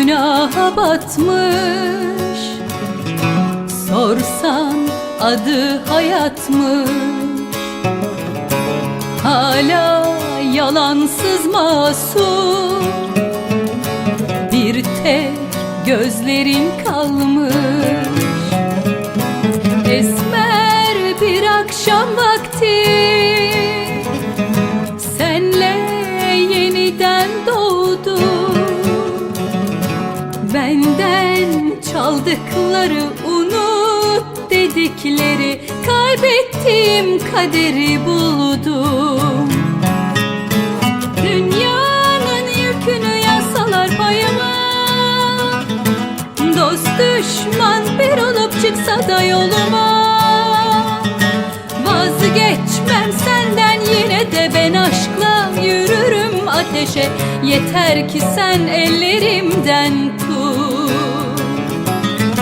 günaha batmış. Sorsan adı hayatmış. Hala yalansız masum. Bir tek gözlerin kalmış çaldıkları unut dedikleri Kaybettiğim kaderi buldum. Dünyanın yükünü yasalar payıma. Dost düşman bir olup çıksa da yoluma. Vazgeçmem senden yine de ben aşkla yürürüm ateşe. Yeter ki sen ellerimden